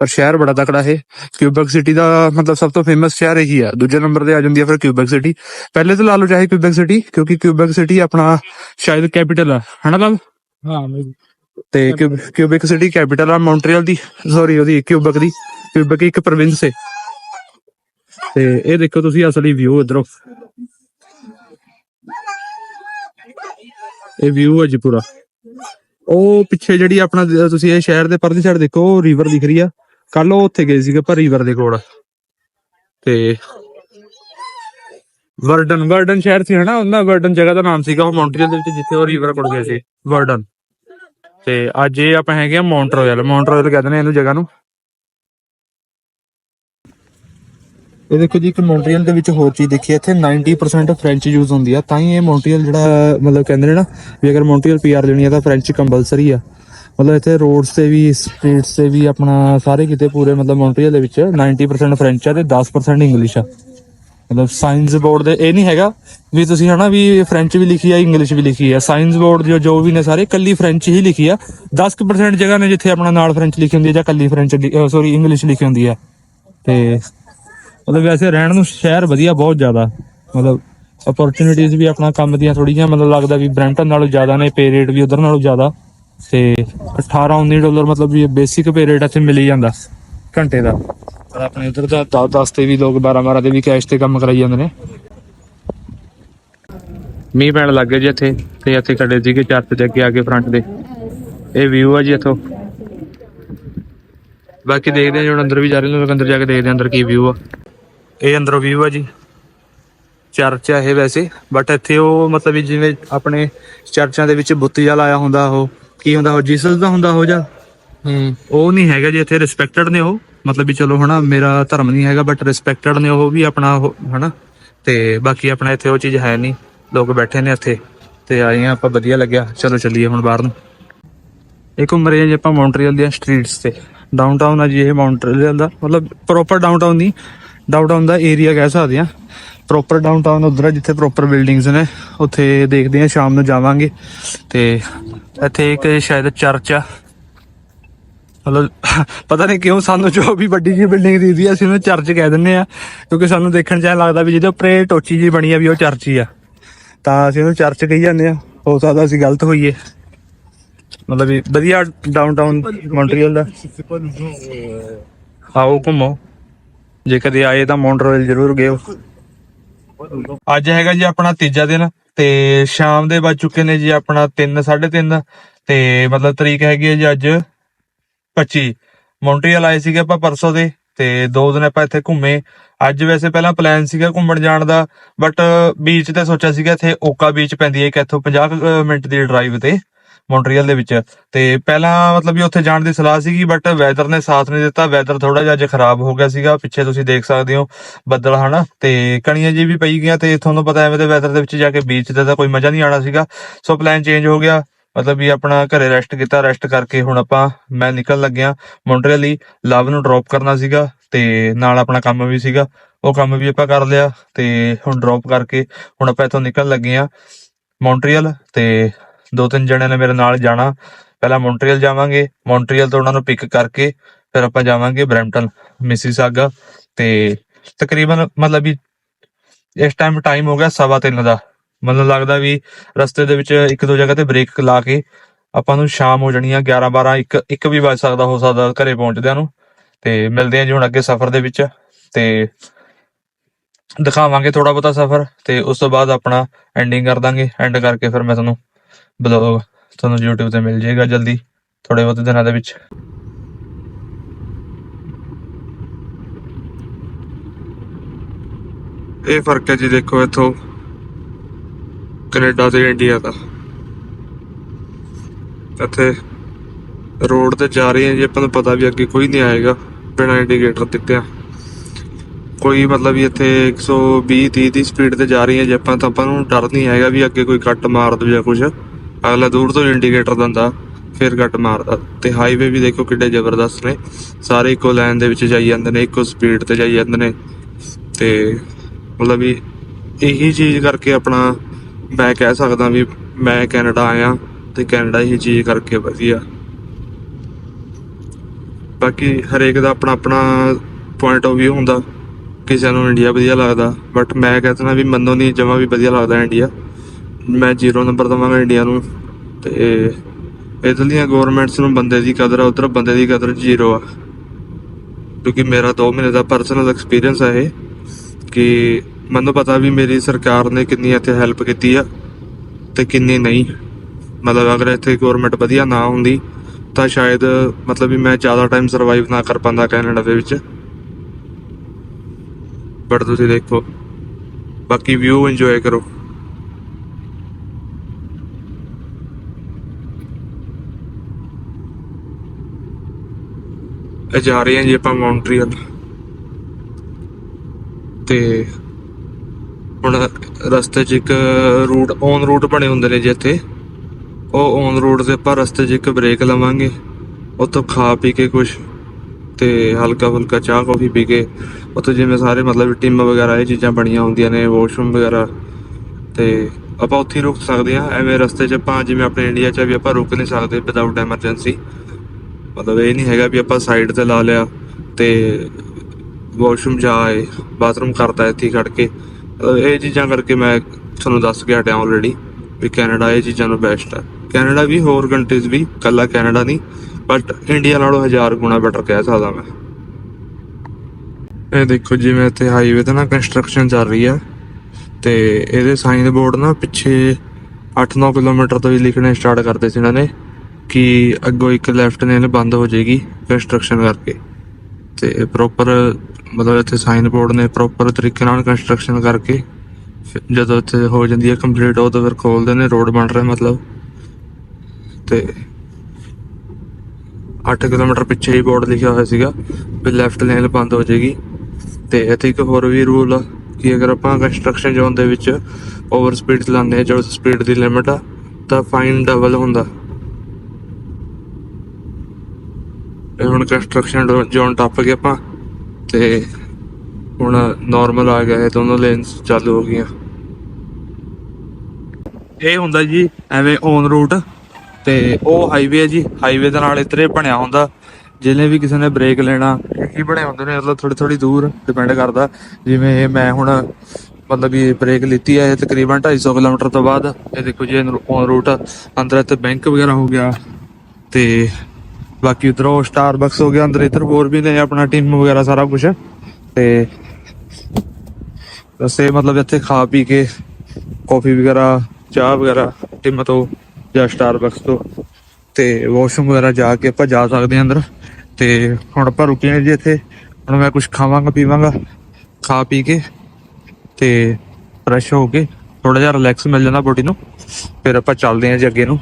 ਪਰ ਸ਼ਹਿਰ ਬੜਾ ਤਕੜਾ ਹੈ ਕਿਊਬੈਕ ਸਿਟੀ ਦਾ ਮਤਲਬ ਸਭ ਤੋਂ ਫੇਮਸ ਸ਼ਹਿਰ ਇਹੀ ਆ। ਦੂਜੇ ਨੰਬਰ ਤੇ ਆ ਜਾਂਦੀ ਆ ਫਿਰ ਕਿਊਬੈਕ ਸਿਟੀ ਪਹਿਲੇ ਤਾਂ ਲਾ ਲਓ ਚਾਹੇ ਕਿਊਬੈਕ ਸਿਟੀ ਕਿਉਂਕਿ ਕਿਊਬੈਕ ਸਿਟੀ ਆਪਣਾ ਸ਼ਾਇਦ ਕੈਪੀਟਲ ਆ। ਹਨਾ ਲਾਲ? ਹਾਂ ਤੇ ਕਿਊਬ- ਕਿਊਬਿਕ ਸਿਟੀ ਕੈਪੀਟਲ ਆ ਮੌਂਟਰੀਅਲ ਦੀ ਸੌਰੀ ਉਹਦੀ ਕਿਊਬਿਕ ਦੀ। ਕਿਊਬਿਕ ਇੱਕ ਪ੍ਰੋਵਿੰਸ ਹੈ ਤੇ ਇਹ ਦੇਖੋ ਤੁਸੀਂ ਅਸਲੀ ਵਿਊ ਇਧਰੋਂ। ਇਹ ਵਿਊ ਹੈ ਜੀ ਪੂਰਾ। ਉਹ ਪਿੱਛੇ ਜਿਹੜੀ ਆਪਣਾ ਦ- ਤੁਸੀਂ ਇਹ ਸ਼ਹਿਰ ਦੇ ਪਰਲੀ ਸਾਈਡ ਦੇਖੋ, ਉਹ ਰਿਵਰ ਦਿਖ ਰਹੀ ਆ। ਕੱਲ ਉਹ ਉੱਥੇ ਗਏ ਸੀਗੇ ਪਰ ਰਿਵਰ ਦੇ ਕੋਲ। ਤੇ ਵਰਡਨ ਵਰਡਨ ਸ਼ਹਿਰ ਸੀ ਹਨਾ, ਉਹਨਾਂ ਵਰਡਨ ਜਗ੍ਹਾ ਦਾ ਨਾਮ ਸੀਗਾ ਉਹ ਮੌਂਟਰੀਅਲ ਦੇ ਵਿੱਚ, ਜਿੱਥੇ ਉਹ ਰਿਵਰ ਕੋਲ ਗਏ ਸੀ, ਵਰਡਨ। ਤੇ ਅੱਜ ਇਹ ਆਪਾਂ ਹੈਗੇ ਆ ਮੌਂਟਰੋਇਲ ਮੌਂਟਰੋਇਲ ਕਹਿੰਦੇ ਨੇ ਇਹਨੂੰ ਜਗ੍ਹਾ ਨੂੰ। ਇਹ ਦੇਖੋ ਜੀ ਇੱਕ ਮੌਂਟਰੀਅਲ ਦੇ ਵਿੱਚ ਹੋਰ ਚੀਜ਼ ਦੇਖੀ ਹੈ, ਇੱਥੇ 90% ਫ੍ਰੈਂਚ ਯੂਜ਼ ਹੁੰਦੀ ਆ। ਤਾਂ ਹੀ ਇਹ ਮੌਂਟਰੀਅਲ ਜਿਹੜਾ ਮਤਲਬ ਕਹਿੰਦੇ ਨੇ ਨਾ ਵੀ ਅਗਰ ਮੌਂਟਰੀਅਲ ਪੀਆਰ ਲੈਣੀ ਆ ਤਾਂ ਫ੍ਰੈਂਚ ਕੰਪਲਸਰੀ ਆ। ਮਤਲਬ ਇੱਥੇ ਰੋਡਸ ਤੇ ਵੀ ਸਟਰੀਟਸ ਤੇ ਵੀ ਆਪਣਾ ਸਾਰੇ ਕਿਤੇ ਪੂਰੇ ਮਤਲਬ ਮੌਂਟਰੀਅਲ ਦੇ ਵਿੱਚ 90% ਫ੍ਰੈਂਚ ਆ ਤੇ 10% ਇੰਗਲਿਸ਼ ਆ। ਮਤਲਬ ਸਾਇੰਸ ਬੋਰਡ ਦੇ ਇਹ ਨਹੀਂ ਹੈਗਾ ਵੀ ਤੁਸੀਂ ਹਨਾ ਵੀ ਫ੍ਰੈਂਚ ਵੀ ਲਿਖੀ ਆ ਇੰਗਲਿਸ਼ ਵੀ ਲਿਖੀ ਆ। ਸਾਇੰਸ ਬੋਰਡ ਜੋ ਜੋ ਵੀ ਨੇ ਸਾਰੇ ਕੱਲੀ ਫ੍ਰੈਂਚ ਹੀ ਲਿਖੀ ਆ। 10% ਜਗ੍ਹਾ ਨੇ ਜਿੱਥੇ ਆਪਣਾ ਨਾਲ ਫ੍ਰੈਂਚ ਲਿਖੀ ਹੁੰਦੀ ਹੈ ਜਾਂ ਕੱਲੀ ਫ੍ਰੈਂਚ ਸੌਰੀ ਇੰਗਲਿਸ਼ ਲਿਖੀ ਹੁੰਦੀ ਆ। ਤੇ ਮਤਲਬ ਵੈਸੇ ਰਹਿਣ ਨੂੰ ਸ਼ਹਿਰ ਵਧੀਆ ਬਹੁਤ ਜ਼ਿਆਦਾ। ਮਤਲਬ ਅਪਰਚੂਨਿਟੀਆਂ ਵੀ ਆਪਣਾ ਕੰਮ ਦੀਆਂ ਥੋੜੀ ਮਤਲਬ ਲੱਗਦਾ ਵੀ ਬ੍ਰੈਂਟਨ ਨਾਲੋਂ ਜ਼ਿਆਦਾ ਨੇ ਪੇ ਰੇਟ ਵੀ ਉਧਰ ਨਾਲੋਂ ਜ਼ਿਆਦਾ। ਤੇ 18 19 ਡਾਲਰ ਮਤਲਬ ਵੀ ਬੇਸਿਕ ਪੇ ਰੇਟ ਇੱਥੇ ਮਿਲ ਜਾਂਦਾ ਘੰਟੇ ਦਾ। ਪਰ ਆਪਣੇ ਉਧਰ ਦਾ 10 10 ਤੇ ਵੀ ਲੋਕ 12 12 ਦੇ ਵੀ ਕੈਸ਼ ਤੇ ਕੰਮ ਕਰਾਈ ਜਾਂਦੇ ਨੇ। ਮੀਂਹ ਪੈਣ ਲੱਗ ਗਏ ਜੀ ਇੱਥੇ, ਤੇ ਇੱਥੇ ਖੜੇ ਸੀਗੇ ਚਰਚ ਦੇ ਅੱਗੇ ਅੱਗੇ ਫਰੰਟ ਦੇ। ਇਹ ਵਿਊ ਆ ਜੀ ਇੱਥੋਂ। ਬਾਕੀ ਦੇਖਦੇ ਹਾਂ ਹੁਣ ਅੰਦਰ ਵੀ ਜਾ ਰਹੇ ਹਾਂ ਅੰਦਰ ਜਾ ਕੇ ਦੇਖਦੇ ਹਾਂ ਅੰਦਰ ਕੀ ਵਿਊ ਆ। ਇਹ ਅੰਦਰੋਂ ਵਿਊ ਆ ਜੀ। ਚਰਚ ਆ ਇਹ ਵੈਸੇ ਬਟ ਇੱਥੇ ਉਹ ਮਤਲਬ ਵੀ ਜਿਵੇਂ ਆਪਣੇ ਚਰਚਾਂ ਦੇ ਵਿੱਚ ਬੁੱਤ ਜਿਹਾ ਲਾਇਆ ਹੁੰਦਾ ਉਹ ਕੀ ਹੁੰਦਾ ਉਹ ਜੀਸਸ ਦਾ ਹੁੰਦਾ ਉਹ ਜਾਂ ਹੂੰ। ਉਹ ਨਹੀਂ ਹੈਗਾ ਜੀ ਇੱਥੇ ਰਿਸਪੈਕਟਡ ਨੇ ਉਹ। ਮਤਲਬ ਵੀ ਚਲੋ ਹਨਾ ਮੇਰਾ ਧਰਮ ਨਹੀਂ ਹੈਗਾ ਬਟ ਰਿਸਪੈਕਟਡ ਨੇ ਉਹ ਵੀ ਆਪਣਾ ਹਨਾ। ਤੇ ਬਾਕੀ ਆਪਣਾ ਇੱਥੇ ਉਹ ਚੀਜ਼ ਹੈ ਨਹੀਂ ਲੋਕ ਬੈਠੇ ਨੇ ਇੱਥੇ। ਤੇ ਆਏ ਆ ਆਪਾਂ ਵਧੀਆ ਲੱਗਿਆ। ਚਲੋ ਚੱਲੀਏ ਹੁਣ ਬਾਹਰ ਨੂੰ। ਇਹ ਘੁੰਮ ਰਹੇ ਆ ਜੀ ਆਪਾਂ ਮੌਂਟਰੀਅਲ ਦੀਆਂ ਸਟਰੀਟਸ ਤੇ। ਡਾਊਨਟਾਊਨ ਆ ਜੀ ਇਹ ਮੌਂਟਰੀਅਲ ਦਾ ਮਤਲਬ ਪ੍ਰੋਪਰ ਡਾਊਨਟਾਊਨ ਨਹੀਂ। ਡਾਊਨਟਾਊਨ ਦਾ ਏਰੀਆ ਕਹਿ ਸਕਦੇ ਆ ਪ੍ਰੋਪਰ ਡਾਊਨਟਾਊਨ ਉਧਰ ਜਿੱਥੇ ਪ੍ਰੋਪਰ ਬਿਲਡਿੰਗਸ ਨੇ ਉੱਥੇ ਦੇਖਦੇ ਆ ਸ਼ਾਮ ਨੂੰ ਜਾਵਾਂਗੇ। ਤੇ ਇੱਥੇ ਇੱਕ ਸ਼ਾਇਦ ਚਰਚ ਆ। ਮਤਲਬ ਪਤਾ ਨਹੀਂ ਕਿਉਂ ਸਾਨੂੰ ਜੋ ਵੀ ਵੱਡੀ ਜਿਹੀ ਬਿਲਡਿੰਗ ਦੀਦੀ ਆ ਅਸੀਂ ਉਹਨੂੰ ਚਰਚ ਕਹਿ ਦਿੰਦੇ ਆ ਕਿਉਂਕਿ ਸਾਨੂੰ ਦੇਖਣ ਚ ਲੱਗਦਾ ਵੀ ਜਿਹਦੇ ਉੱਪਰ ਟੋਚੀ ਜੀ ਬਣੀ ਆ ਵੀ ਉਹ ਚਰਚ ਹੀ ਆ। ਤਾਂ ਅਸੀਂ ਉਹਨੂੰ ਚਰਚ ਕਹੀ ਜਾਂਦੇ ਆ ਹੋ ਸਕਦਾ ਅਸੀਂ ਗਲਤ ਹੋਈਏ। ਮਤਲਬ ਵੀ ਵਧੀਆ ਡਾਊਨਟਾਊਨ ਮੌਂਟਰੀਅਲ ਦਾ। ਆਓ ਘੁੰਮੋ। ਜੇ ਕਦੇ ਆਏ ਤਾਂ ਮੌਂਟਰੀਅਲ ਜ਼ਰੂਰ ਗਿਓ ਅੱਜ ਹੈਗਾ ਜੀ ਆਪਣਾ ਤੀਜਾ ਦਿਨ ਤੇ ਸ਼ਾਮ ਦੇ ਵੱਜ ਚੁੱਕੇ ਨੇ ਜੀ ਆਪਣਾ 3 3:30 ਤੇ ਮਤਲਬ ਤਰੀਕ ਹੈਗੀ ਹੈ ਜੀ ਅੱਜ 25 ਮੌਂਟਰੀਅਲ ਆਏ ਸੀਗੇ ਆਪਾਂ ਪਰਸੋਂ ਦੇ ਤੇ ਦੋ ਦਿਨ ਆਪਾਂ ਇੱਥੇ ਘੁੰਮੇ। ਅੱਜ ਵੈਸੇ ਪਹਿਲਾਂ ਪਲਾਨ ਸੀਗਾ ਘੁੰਮਣ ਜਾਣ ਦਾ ਬਟ ਬੀਚ ਤੇ ਸੋਚਿਆ ਸੀਗਾ ਇੱਥੇ ਓਕਾ ਬੀਚ ਪੈਂਦੀ ਹੈ ਕਿ ਇੱਥੋਂ 50 ਮਿੰਟ ਦੀ ਡਰਾਈਵ ਤੇ। ਮੌਂਟਰੀਅਲ ਦੇ ਵਿੱਚ। ਤੇ ਪਹਿਲਾਂ ਮਤਲਬ ਵੀ ਉੱਥੇ ਜਾਣ ਦੀ ਸਲਾਹ ਸੀਗੀ ਬਟ ਵੈਦਰ ਨੇ ਸਾਥ ਨਹੀਂ ਦਿੱਤਾ। ਵੈਦਰ ਥੋੜਾ ਜਿਹਾ ਅੱਜ ਖਰਾਬ ਹੋ ਗਿਆ ਸੀਗਾ। ਪਿੱਛੇ ਤੁਸੀਂ ਦੇਖ ਸਕਦੇ ਹੋ ਬੱਦਲ ਹਨਾ। ਤੇ ਕਣੀਆਂ ਜੀ ਵੀ ਪਈ ਗਈਆਂ ਤੇ ਤੁਹਾਨੂੰ ਪਤਾ ਐਵੇਂ ਦੇ ਵੈਦਰ ਦੇ ਵਿੱਚ ਜਾ ਕੇ ਬੀਚ ਤੇ ਤਾਂ ਕੋਈ ਮਜ਼ਾ ਨਹੀਂ ਆਣਾ ਸੀਗਾ। ਸੋ ਪਲਾਨ ਚੇਂਜ ਹੋ ਗਿਆ। ਮਤਲਬ ਵੀ ਆਪਣਾ ਘਰੇ ਰੈਸਟ ਕੀਤਾ। ਰੈਸਟ ਕਰਕੇ ਹੁਣ ਆਪਾਂ ਮੈਂ ਨਿਕਲਣ ਲੱਗਿਆ ਮੌਂਟਰੀਅਲ ਲਈ ਲਵ ਨੂੰ ਡ੍ਰੌਪ ਕਰਨਾ ਸੀਗਾ ਤੇ ਨਾਲ ਆਪਣਾ ਕੰਮ ਵੀ ਸੀਗਾ। ਉਹ ਕੰਮ ਵੀ ਆਪਾਂ ਕਰ ਲਿਆ। ਤੇ ਹੁਣ ਡ੍ਰੌਪ ਕਰਕੇ ਹੁਣ ਆਪਾਂ ਇੱਥੋਂ ਨਿਕਲਣ ਲੱਗੇ ਆ ਮੌਂਟਰੀਅਲ ਤੇ ਦੋ ਤਿੰਨ ਜਣਿਆਂ ਨੇ ਮੇਰੇ ਨਾਲ ਜਾਣਾ। ਪਹਿਲਾਂ ਮੌਂਟਰੀਅਲ ਜਾਵਾਂਗੇ। ਮੌਂਟਰੀਅਲ ਤੋਂ ਉਹਨਾਂ ਨੂੰ ਪਿਕ ਕਰਕੇ ਫਿਰ ਆਪਾਂ ਜਾਵਾਂਗੇ ਬਰੈਂਪਟਨ ਮਿਸੀਸਾਗਾ ਤੇ ਤਕਰੀਬਨ ਮਤਲਬ ਵੀ ਇਸ ਟਾਈਮ ਟਾਈਮ ਹੋ ਗਿਆ ਸਵਾ ਤਿੰਨ ਦਾ। ਮੈਨੂੰ ਲੱਗਦਾ ਵੀ ਰਸਤੇ ਦੇ ਵਿੱਚ ਇੱਕ ਦੋ ਜਗ੍ਹਾ ਤੇ ਬ੍ਰੇਕ ਲਾ ਕੇ ਆਪਾਂ ਨੂੰ ਸ਼ਾਮ ਹੋ ਜਾਣੀ ਆ 11 12 1 1 ਵੀ ਵੱਜ ਸਕਦਾ, ਹੋ ਸਕਦਾ ਘਰੇ ਪਹੁੰਚਦਿਆਂ ਨੂੰ। ਤੇ ਮਿਲਦੇ ਆ ਜੀ ਹੁਣ ਅੱਗੇ ਸਫ਼ਰ ਦੇ ਵਿੱਚ। ਤੇ ਦਿਖਾਵਾਂਗੇ ਥੋੜਾ ਬਹੁਤਾ ਸਫ਼ਰ ਤੇ ਉਸ ਤੋਂ ਬਾਅਦ ਆਪਣਾ ਐਂਡਿੰਗ ਕਰ ਦਾਂਗੇ। ਐਂਡ ਕਰਕੇ ਫਿਰ ਮੈਂ ਤੁਹਾਨੂੰ ਬਲੌਗ ਤੁਹਾਨੂੰ YouTube ਤੇ ਮਿਲ ਜਾਏਗਾ ਜਲਦੀ ਥੋੜੇ ਬਹੁਤੇ ਦਿਨਾਂ ਦੇ ਵਿੱਚ। ਇਹ ਫ਼ਰਕ ਹੈ ਜੀ ਦੇਖੋ ਇੱਥੋਂ, ਕੈਨੇਡਾ ਤੇ ਇੰਡੀਆ ਦਾ। ਇੱਥੇ ਰੋਡ ਤੇ ਜਾ ਰਹੇ ਹਾਂ ਜੀ, ਆਪਾਂ ਨੂੰ ਪਤਾ ਵੀ ਅੱਗੇ ਕੋਈ ਨਹੀਂ ਆਏਗਾ, ਬਿਨਾਂ ਇੰਡੀਕੇਟਰ ਦਿੱਤਿਆਂ। ਕੋਈ ਮਤਲਬ ਵੀ ਇੱਥੇ 120 30 ਦੀ ਸਪੀਡ ਤੇ ਜਾ ਰਹੀ ਹੈ ਜੇ ਆਪਾਂ, ਤਾਂ ਆਪਾਂ ਨੂੰ ਡਰ ਨਹੀਂ ਹੈਗਾ ਵੀ ਅੱਗੇ ਕੋਈ ਕੱਟ ਮਾਰ ਦੂ ਜਾਂ ਕੁਝ ਅਗਲਾ ਦੂਰ ਤੋਂ ਇੰਡੀਕੇਟਰ ਦਿੰਦਾ, ਫਿਰ ਕੱਟ ਮਾਰਦਾ। ਤੇ ਹਾਈਵੇ ਵੀ ਦੇਖੋ ਕਿੱਡੇ ਜ਼ਬਰਦਸਤ ਨੇ। ਸਾਰੇ ਇੱਕੋ ਲਾਈਨ ਦੇ ਵਿੱਚ ਜਾਈ ਜਾਂਦੇ ਨੇ, ਇੱਕੋ ਸਪੀਡ ਤੇ ਜਾਈ ਜਾਂਦੇ ਨੇ। ਤੇ ਮਤਲਬ ਵੀ ਇਹੀ ਚੀਜ਼ ਕਰਕੇ ਆਪਣਾ ਮੈਂ ਕਹਿ ਸਕਦਾ ਵੀ ਮੈਂ ਕੈਨੇਡਾ ਆਇਆ ਤੇ ਕੈਨੇਡਾ ਇਹੀ ਚੀਜ਼ ਕਰਕੇ ਵਧੀਆ। ਬਾਕੀ ਹਰੇਕ ਦਾ ਆਪਣਾ ਆਪਣਾ ਪੁਆਇੰਟ ਆਫ View ਹੁੰਦਾ। ਕਿਸੇ ਨੂੰ ਇੰਡੀਆ ਵਧੀਆ ਲੱਗਦਾ। ਬਟ ਮੈਂ ਕਹਿੰਦਾ ਵੀ ਮੰਨੋ ਨਹੀਂ ਜਮਾ ਵੀ ਵਧੀਆ ਲੱਗਦਾ ਇੰਡੀਆ ਮੈਂ ਜ਼ੀਰੋ ਨੰਬਰ ਦਵਾਂਗਾ ਇੰਡੀਆ ਨੂੰ ਤੇ ਇਧਰਲੀਆਂ ਗਵਰਨਮੈਂਟਸ ਨੂੰ ਬੰਦੇ ਦੀ ਕਦਰ ਆ, ਉਧਰ ਬੰਦੇ ਦੀ ਕਦਰ ਜ਼ੀਰੋ ਆ। ਕਿਉਂਕਿ ਮੇਰਾ 2 ਮਹੀਨੇ ਦਾ ਪਰਸਨਲ ਐਕਸਪੀਰੀਅੰਸ ਹੈ ਇਹ, ਕਿ ਮੈਨੂੰ ਪਤਾ ਵੀ ਮੇਰੀ ਸਰਕਾਰ ਨੇ ਕਿੰਨੀ ਇੱਥੇ ਹੈਲਪ ਕੀਤੀ ਆ ਤੇ ਕਿੰਨੀ ਨਹੀਂ। ਮਤਲਬ ਅਗਰ ਇੱਥੇ ਗਵਰਨਮੈਂਟ ਵਧੀਆ ਨਾ ਹੁੰਦੀ, ਤਾਂ ਸ਼ਾਇਦ ਮਤਲਬ ਵੀ ਮੈਂ ਜ਼ਿਆਦਾ ਟਾਈਮ ਸਰਵਾਈਵ ਨਾ ਕਰ ਪਾਉਂਦਾ ਕੈਨੇਡਾ ਦੇ ਵਿੱਚ। ਬਟ ਤੁਸੀਂ ਦੇਖੋ, ਬਾਕੀ ਵਿਊ ਇੰਜੋਏ ਕਰੋ। ਇਹ ਜਾ ਰਹੇ ਹਾਂ ਜੀ ਆਪਾਂ ਮੌਂਟਰੀਅਲ। ਤੇ ਹੁਣ ਰਸਤੇ 'ਚ ਇੱਕ ਰੂਟ ਔਨ ਰੂਟ ਬਣੇ ਹੁੰਦੇ ਨੇ ਜੀ ਇੱਥੇ। ਉਹ ਔਨ ਰੋਡ ਤੇ ਆਪਾਂ ਰਸਤੇ 'ਚ ਇੱਕ ਬ੍ਰੇਕ ਲਵਾਂਗੇ। ਉੱਥੋਂ ਖਾ ਪੀ ਕੇ ਕੁਝ ਤੇ ਹਲਕਾ ਫੁਲਕਾ ਚਾਹ ਕਾਫੀ ਪੀ ਕੇ ਉੱਥੇ ਜਿਵੇਂ ਸਾਰੇ ਮਤਲਬ ਟਿਮ ਵਗੈਰਾ ਇਹ ਚੀਜ਼ਾਂ ਬਣੀਆਂ ਹੁੰਦੀਆਂ ਨੇ ਵਾਸ਼ਰੂਮ ਵਗੈਰਾ। ਤੇ ਆਪਾਂ ਉੱਥੇ ਹੀ ਰੁਕ ਸਕਦੇ ਆ ਐਵੇਂ ਰਸਤੇ 'ਚ ਆਪਾਂ ਜਿਵੇਂ ਆਪਣੇ ਇੰਡੀਆ 'ਚ ਵੀ ਆਪਾਂ ਰੁਕ ਨਹੀਂ ਸਕਦੇ ਵਿਦਆਊਟ ਐਮਰਜੈਂਸੀ ਮਤਲਬ ਇਹ ਨਹੀਂ ਹੈਗਾ ਵੀ ਆਪਾਂ ਸਾਈਡ ਤੇ ਲਾ ਲਿਆ ਤੇ ਵਾਸ਼ਰੂਮ ਜਾ ਆਏ ਬਾਥਰੂਮ ਕਰਤਾ ਇੱਥੇ ਹੀ ਖੜ ਕੇ। ਇਹ ਚੀਜ਼ਾਂ ਕਰਕੇ ਮੈਂ ਤੁਹਾਨੂੰ ਦੱਸ ਕੇ ਟਿਆ ਆਲਰੇਡੀ ਵੀ ਕੈਨੇਡਾ ਇਹ ਚੀਜ਼ਾਂ ਨੂੰ ਬੈਸਟ ਹੈ ਕੈਨੇਡਾ ਵੀ ਹੋਰ ਕੰਟਰੀਜ਼ ਵੀ ਕੱਲਾ ਕੈਨੇਡਾ ਨਹੀਂ ਬਟ ਇੰਡੀਆ ਨਾਲੋਂ ਹਜ਼ਾਰ ਗੁਣਾ ਬੈਟਰ ਕਹਿ ਸਕਦਾ ਮੈਂ। ਇਹ ਦੇਖੋ ਜਿਵੇਂ ਇੱਥੇ ਹਾਈਵੇ ਤੇ ਨਾ ਕੰਸਟਰਕਸ਼ਨ ਚੱਲ ਰਹੀ ਆ ਤੇ ਇਹਦੇ ਸਾਈਨ ਬੋਰਡ ਨਾ ਪਿੱਛੇ 8-9 ਕਿਲੋਮੀਟਰ ਤੋਂ ਹੀ ਲਿਖਣੇ ਸਟਾਰਟ ਕਰਦੇ ਸੀ ਇਹਨਾਂ ਨੇ। ਕਿ ਅੱਗੋਂ ਇੱਕ ਲੈਫਟ ਲੇਨ ਬੰਦ ਹੋ ਜਾਏਗੀ ਕੰਸਟਰਕਸ਼ਨ ਕਰਕੇ। ਤੇ ਪ੍ਰੋਪਰ ਮਤਲਬ ਇੱਥੇ ਸਾਈਨ ਬੋਰਡ ਨੇ ਪ੍ਰੋਪਰ ਤਰੀਕੇ ਨਾਲ ਕੰਸਟਰਕਸ਼ਨ ਕਰਕੇ ਫਿਰ ਜਦੋਂ ਇੱਥੇ ਹੋ ਜਾਂਦੀ ਹੈ ਕੰਪਲੀਟ ਉਹ ਤਾਂ ਫਿਰ ਖੋਲਦੇ ਨੇ ਰੋਡ ਬਣ ਰਿਹਾ ਮਤਲਬ। ਤੇ 8 ਕਿਲੋਮੀਟਰ ਪਿੱਛੇ ਹੀ ਬੋਰਡ ਲਿਖਿਆ ਹੋਇਆ ਸੀਗਾ ਵੀ ਲੈਫਟ ਲੇਨ ਬੰਦ ਹੋ ਜਾਏਗੀ। ਤੇ ਇੱਥੇ ਇੱਕ ਹੋਰ ਵੀ ਰੂਲ ਆ ਕਿ ਅਗਰ ਆਪਾਂ ਕੰਸਟਰਕਸ਼ਨ ਜ਼ੋਨ ਦੇ ਵਿੱਚ ਓਵਰ ਸਪੀਡ ਚਲਾਉਂਦੇ ਹਾਂ ਜੋ ਸਪੀਡ ਦੀ ਲਿਮਟ ਆ, ਤਾਂ ਫਾਈਨ ਡਬਲ ਹੁੰਦਾ ਇਹ ਹੁਣ ਕੰਸਟਰਕਸ਼ਨ ਜ਼ੋਨ ਟੱਪ ਗਏ ਆਪਾਂ ਤੇ ਹੁਣ ਨਾਰਮਲ ਆ ਗਿਆ, ਇਹ ਦੋਨੋਂ ਲੇਨਸ ਚਾਲੂ ਹੋ ਗਈਆਂ। ਇਹ ਹੁੰਦਾ ਜੀ ਐਵੇਂ ਔਨ ਰੂਟ ਤੇ ਉਹ ਹਾਈਵੇ ਹੈ ਜੀ ਹਾਈਵੇ ਦੇ ਨਾਲ ਇਤਰੇ ਬਣਿਆ ਹੁੰਦਾ। ਜਿਹਨੇ ਵੀ ਕਿਸੇ ਨੇ ਬ੍ਰੇਕ ਲੈਣਾ ਕੀ ਬਣੇ ਹੁੰਦੇ ਨੇ, ਮਤਲਬ ਥੋੜੀ ਥੋੜੀ ਦੂਰ ਡਿਪੈਂਡ ਕਰਦਾ। ਜਿਵੇਂ ਇਹ ਮੈਂ ਹੁਣ ਮਤਲਬ ਵੀ ਬ੍ਰੇਕ ਲਿੱਤੀ ਹੈ ਇਹ ਤਕਰੀਬਨ 250 ਕਿਲੋਮੀਟਰ ਤੋਂ ਬਾਅਦ। ਇਹ ਦੇਖੋ ਜੀ ਔਨ ਰੂਟ ਅੰਦਰ ਇੱਥੇ ਬੈਂਕ ਵਗੈਰਾ ਹੋ ਗਿਆ ਤੇ ਬਾਕੀ ਉਧਰੋਂ ਸਟਾਰਬਕਸ ਹੋ ਗਿਆ, ਅੰਦਰ ਇੱਧਰ ਹੋਰ ਵੀ ਨੇ, ਆਪਣਾ ਟੀਮ ਵਗੈਰਾ ਸਾਰਾ ਕੁਝ ਤੇ ਵੈਸੇ ਮਤਲਬ ਇੱਥੇ ਖਾ ਪੀ ਕੇ ਕਾਫੀ ਵਗੈਰਾ, ਚਾਹ ਵਗੈਰਾ ਟਿਮ ਤੋਂ ਜਾਂ ਸਟਾਰਬਕਸ ਤੋਂ। ਤੇ ਵਾਸ਼ਰੂਮ ਵਗੈਰਾ ਜਾ ਕੇ ਆਪਾਂ ਜਾ ਸਕਦੇ ਹਾਂ ਅੰਦਰ। ਤੇ ਹੁਣ ਆਪਾਂ ਰੁਕੇ ਹਾਂ ਜੀ ਇੱਥੇ। ਹੁਣ ਮੈਂ ਕੁਝ ਖਾਵਾਂਗਾ, ਪੀਵਾਂਗਾ, ਖਾ ਪੀ ਕੇ ਤੇ ਫਰੈਸ਼ ਹੋ ਕੇ ਥੋੜਾ ਜਿਹਾ ਰਿਲੈਕਸ ਮਿਲ ਜਾਂਦਾ ਬੋਡੀ ਨੂੰ। ਫਿਰ ਆਪਾਂ ਚੱਲਦੇ ਹਾਂ ਜੀ ਅੱਗੇ ਨੂੰ।